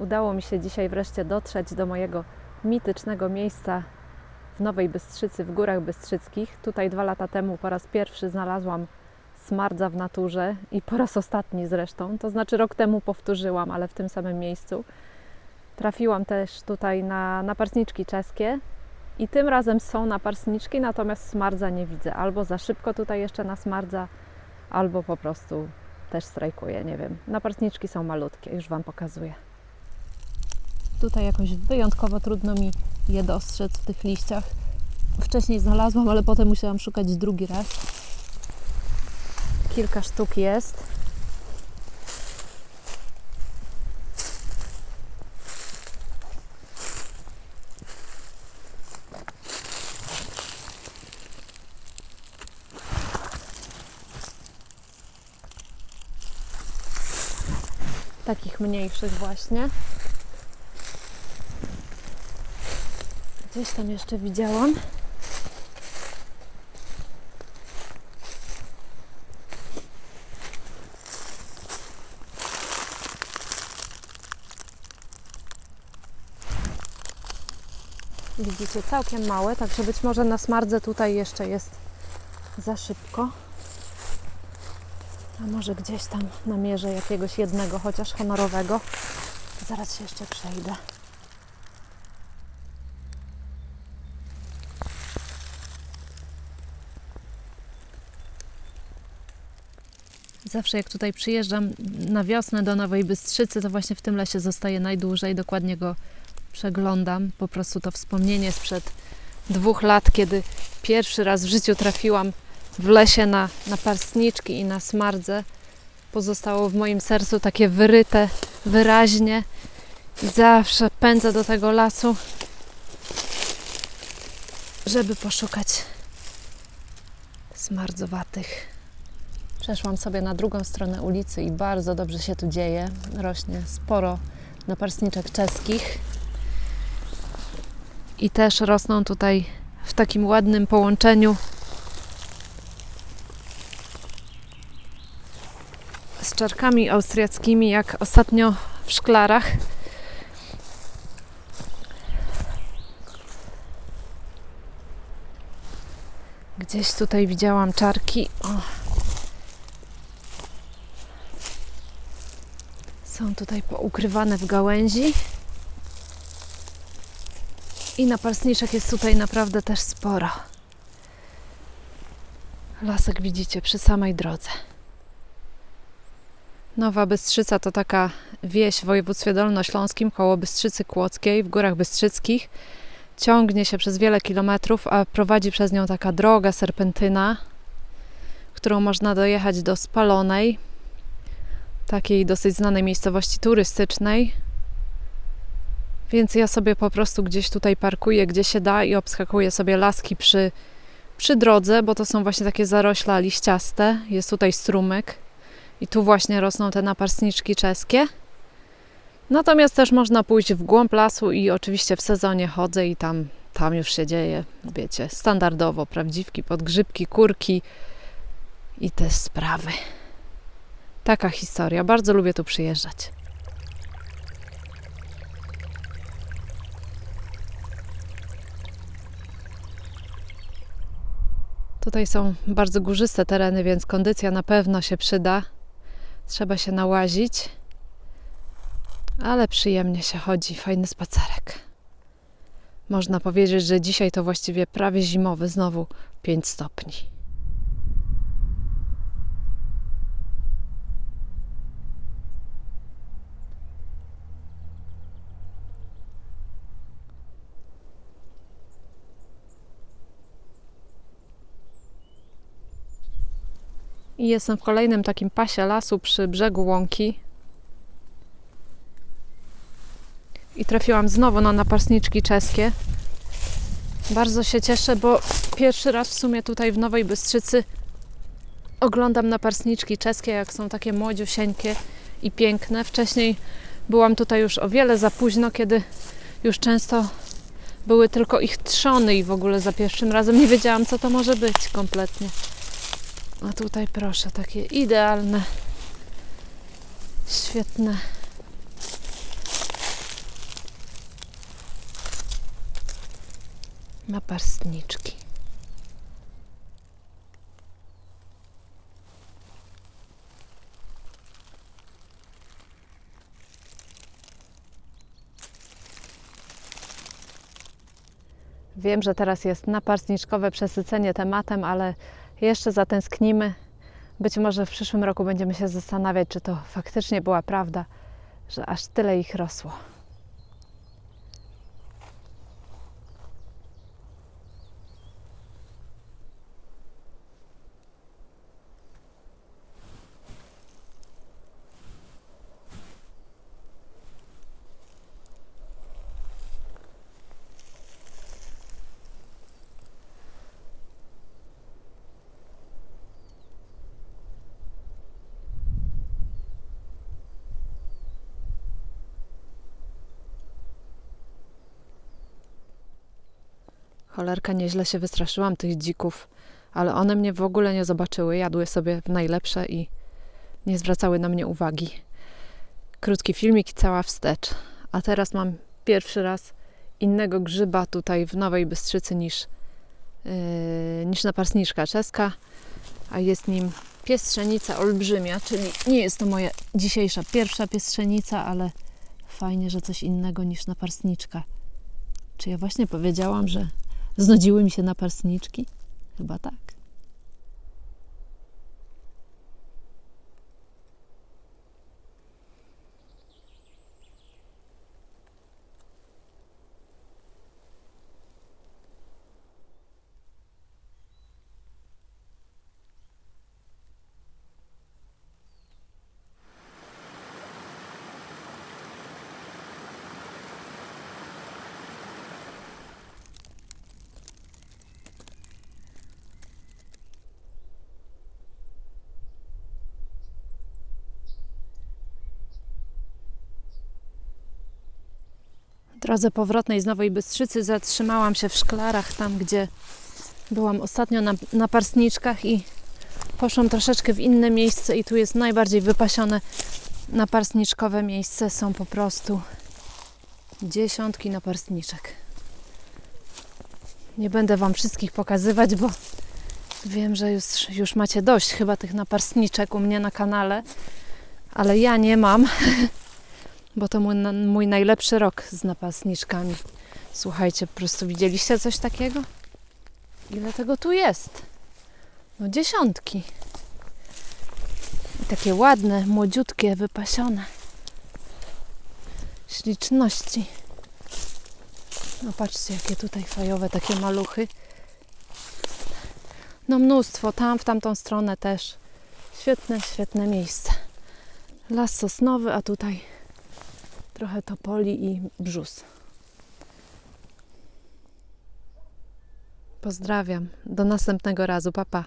Udało mi się dzisiaj wreszcie dotrzeć do mojego mitycznego miejsca w Nowej Bystrzycy, w Górach Bystrzyckich. Tutaj dwa lata temu po raz pierwszy znalazłam smardza w naturze i po raz ostatni zresztą. To znaczy rok temu powtórzyłam, ale w tym samym miejscu. Trafiłam też tutaj na naparsniczki czeskie i tym razem są naparsniczki, natomiast smardza nie widzę. Albo za szybko tutaj jeszcze na smardza, albo po prostu też strajkuje, nie wiem. Naparsniczki są malutkie, już Wam pokazuję. Tutaj jakoś wyjątkowo trudno mi je dostrzec w tych liściach. Wcześniej znalazłam, ale potem musiałam szukać drugi raz. Kilka sztuk jest. Takich mniejszych właśnie. Gdzieś tam jeszcze widziałam. Widzicie, całkiem małe, także być może na smardze tutaj jeszcze jest za szybko. A może gdzieś tam namierzę jakiegoś jednego, chociaż honorowego. Zaraz się jeszcze przejdę. Zawsze jak tutaj przyjeżdżam na wiosnę do Nowej Bystrzycy, to właśnie w tym lesie zostaję najdłużej, dokładnie go przeglądam. Po prostu to wspomnienie sprzed dwóch lat, kiedy pierwszy raz w życiu trafiłam w lesie na, na parsniczki i na smardze, pozostało w moim sercu takie wyryte wyraźnie i zawsze pędzę do tego lasu, żeby poszukać smardzowatych. Przeszłam sobie na drugą stronę ulicy i bardzo dobrze się tu dzieje. Rośnie sporo naparsniczek czeskich. I też rosną tutaj w takim ładnym połączeniu z czarkami austriackimi, jak ostatnio w szklarach. Gdzieś tutaj widziałam czarki. O. Są tutaj poukrywane w gałęzi. I naparsniczek jest tutaj naprawdę też sporo. Lasek widzicie przy samej drodze. Nowa Bystrzyca to taka wieś w województwie dolnośląskim koło Bystrzycy Kłodzkiej w Górach Bystrzyckich. Ciągnie się przez wiele kilometrów, a prowadzi przez nią taka droga serpentyna, którą można dojechać do Spalonej, takiej dosyć znanej miejscowości turystycznej. Więc ja sobie po prostu gdzieś tutaj parkuję, gdzie się da i obskakuję sobie laski przy, przy drodze, bo to są właśnie takie zarośla liściaste. Jest tutaj strumyk i tu właśnie rosną te naparsniczki czeskie. Natomiast też można pójść w głąb lasu i oczywiście w sezonie chodzę i tam, tam już się dzieje, wiecie, standardowo, prawdziwki, podgrzybki, kurki i te sprawy. Taka historia. Bardzo lubię tu przyjeżdżać. Tutaj są bardzo górzyste tereny, więc kondycja na pewno się przyda. Trzeba się nałazić, ale przyjemnie się chodzi. Fajny spacerek. Można powiedzieć, że dzisiaj to właściwie prawie zimowy, znowu 5 stopni. I jestem w kolejnym takim pasie lasu przy brzegu łąki. I trafiłam znowu na naparsniczki czeskie. Bardzo się cieszę, bo pierwszy raz w sumie tutaj w Nowej Bystrzycy oglądam naparsniczki czeskie, jak są takie młodziusieńkie i piękne. Wcześniej byłam tutaj już o wiele za późno, kiedy już często były tylko ich trzony i w ogóle za pierwszym razem nie wiedziałam, co to może być kompletnie. A tutaj proszę, takie idealne, świetne. Naparstniczki. Wiem, że teraz jest naparstniczkowe przesycenie tematem, ale jeszcze zatęsknimy. Być może w przyszłym roku będziemy się zastanawiać, czy to faktycznie była prawda, że aż tyle ich rosło. Cholerka, nieźle się wystraszyłam tych dzików, ale one mnie w ogóle nie zobaczyły. Jadły sobie w najlepsze i nie zwracały na mnie uwagi. Krótki filmik i cała wstecz. A teraz mam pierwszy raz innego grzyba tutaj w Nowej Bystrzycy niż, yy, niż naparsniczka czeska, a jest nim piestrzenica olbrzymia, czyli nie jest to moja dzisiejsza pierwsza piestrzenica, ale fajnie, że coś innego niż naparsniczka. Czy ja właśnie powiedziałam, że znudziły mi się naparsniczki? Chyba tak. Drodze powrotnej z Nowej Bystrzycy zatrzymałam się w Szklarach, tam gdzie byłam ostatnio na, na parsniczkach i poszłam troszeczkę w inne miejsce i tu jest najbardziej wypasione naparsniczkowe miejsce. Są po prostu dziesiątki naparsniczek. Nie będę Wam wszystkich pokazywać, bo wiem, że już, już macie dość chyba tych naparsniczek u mnie na kanale, ale ja nie mam bo to mój, mój najlepszy rok z napastniczkami. Słuchajcie, po prostu widzieliście coś takiego? Ile tego tu jest? No dziesiątki. I takie ładne, młodziutkie, wypasione. Śliczności. No patrzcie, jakie tutaj fajowe takie maluchy. No mnóstwo, tam w tamtą stronę też. Świetne, świetne miejsce. Las sosnowy, a tutaj trochę topoli i brzus. Pozdrawiam. Do następnego razu. Pa, pa.